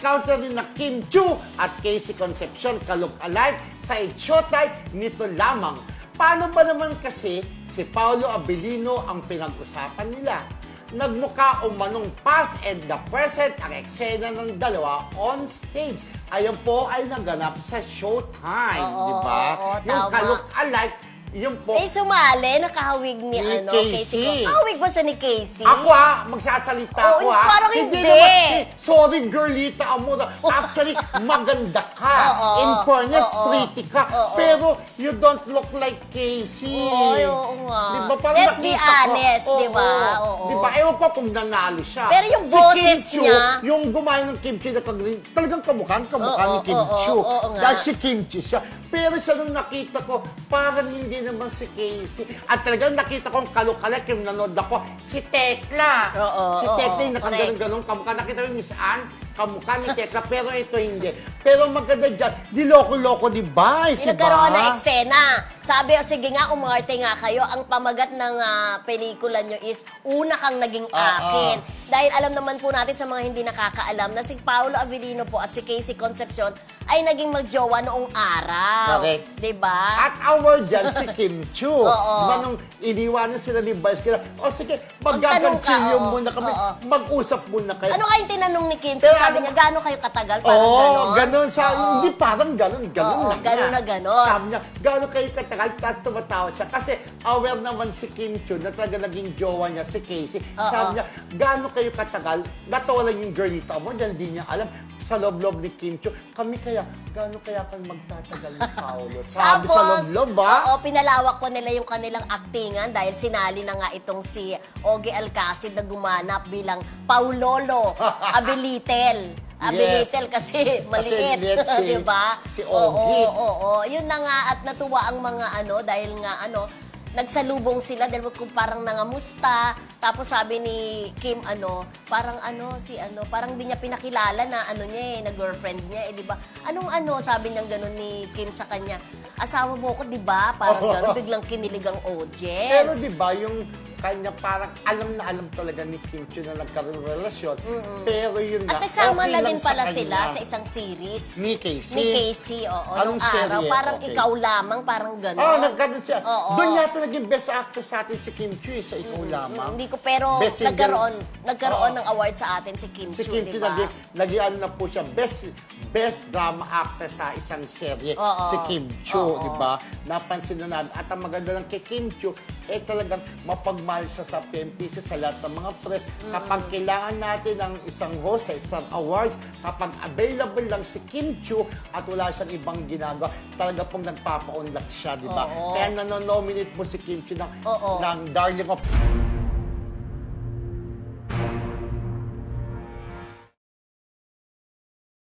encounter din na Kim Chu at Casey Concepcion ka-look-alike sa Showtime nito lamang. Paano ba naman kasi si Paolo Abilino ang pinag-usapan nila? Nagmukha umanong past and the present ang eksena ng dalawa on stage. Ayan po ay naganap sa Showtime, di ba? Yung tama. ka-look-alike, yung po, Eh, sumali, nakahawig ni, Ni ano, Casey. Ko. Kahawig ba siya ni Casey? Ako ha, magsasalita Oo, ako ha. parang hindi. naman, eh, sorry girlita Amora. Actually, maganda ka. Oo, In fairness, oo, pretty ka. oo. Pero you don't look like Casey. Oo, oo nga. Diba? Parang Let's be nakita ko- honest, Oo, diba? Oo. Diba? Ewan ko kung nanalo siya. Pero yung si boses Kim Chiu, niya- yung gumawa ng Kim Chiu na kagaling, talagang kamukhaan kamukha Oo, ni Kim oo, Chiu. oo nga. Dahil si Kim Chiu siya. Pero sa nung nakita ko, parang hindi naman si Casey. At talagang nakita ko ang kalukalak yung nanood ako, si Tekla. Oo, si oo, Tekla yung correct. nakaganon-ganon kamukha. Nakita mo yung Miss Anne, kamukha ni Tekla, pero ito hindi. Pero maganda dyan, di loko-loko di ba? Eh, Yung si nagkaroon na eksena. Sabi, o sige nga, umarte nga kayo. Ang pamagat ng ah, pelikula nyo is, una kang naging Ah, akin. Dahil alam naman po natin sa mga hindi nakakaalam na si Paolo Avellino po at si Casey Concepcion ay naging magjowa noong araw. Correct. 'Di ba? At award dyan si Kim Chu. Oo. Diba nung iniwanan sila ni Vice Ganda, o sige, Magtanong ka, magkakanchilyo oo. muna kami, Oo. mag-usap muna kayo. Ano kayong tinanong ni Kim? Pero sabi niya, gaano kayo katagal? Parang Oo, ganon. ganun. Sa, Oo. Hindi parang ganun, ganun Oo, lang ganun na ganun. Sabi niya, gano'n kayo katagal, tapos tumatawa siya. Kasi aware naman si Kim Chu na talaga naging jowa niya si Casey. Oo. Sabi niya, gano'n kayo katagal, natawa lang yung girlita mo, dahil hindi niya alam sa loob-loob ni Kim Chu. Kami kaya, gano'n kaya kami magtatagal ni Paolo? Sabi sa loob-loob, ba? Oo, pinalawak po nila yung kanilang aktingan dahil sinali na nga itong si Ogie Alcacid na gumanap bilang Paulolo Abilitel. Abilitel kasi maliit, liit si- di ba? si Oo, Ogie. oo, oo. Yun na nga at natuwa ang mga ano dahil nga ano, nagsalubong sila dahil kung parang nangamusta. Tapos sabi ni Kim ano, parang ano si ano, parang di niya pinakilala na ano niya eh, na girlfriend niya eh, di ba? Anong ano sabi niyang ganun ni Kim sa kanya? Asawa mo ko, di ba? Parang ganun, biglang kinilig ang audience. Pero di ba yung kanya parang alam na alam talaga ni Kim Chu na nagkaroon ng relasyon. Pero yun nga, At nagsama okay na lang din sa pala kanya. sila sa isang series. Ni Casey. Ni Casey, oo. Anong nung araw. serye? Parang Okay. ikaw lamang, parang gano'n. Oh, nagkaroon siya. Oo. Doon yata naging best actor sa atin si Kim Chu eh, sa Ikaw Lamang. Hindi ko, pero Best single- nagkaroon, nagkaroon Oo. ng award sa atin si Kim Si Chu, Kim di Chu ba? naging, naging ano na po siya, best best drama actor sa isang serye. Oo. Si Kim Chu, Oo. di ba? Napansin na namin. At ang maganda lang kay Kim Chu, eh talagang mapagmahal siya sa PMPC sa lahat ng mga press. Mm. Kapag kailangan natin ng isang host sa isang awards, kapag available lang si Kim Chu at wala siyang ibang ginagawa, talaga pong nagpapa-unlock siya, di ba? Oo. Kaya nanonominate mo si Kim Chu ng, Oo. ng Darling of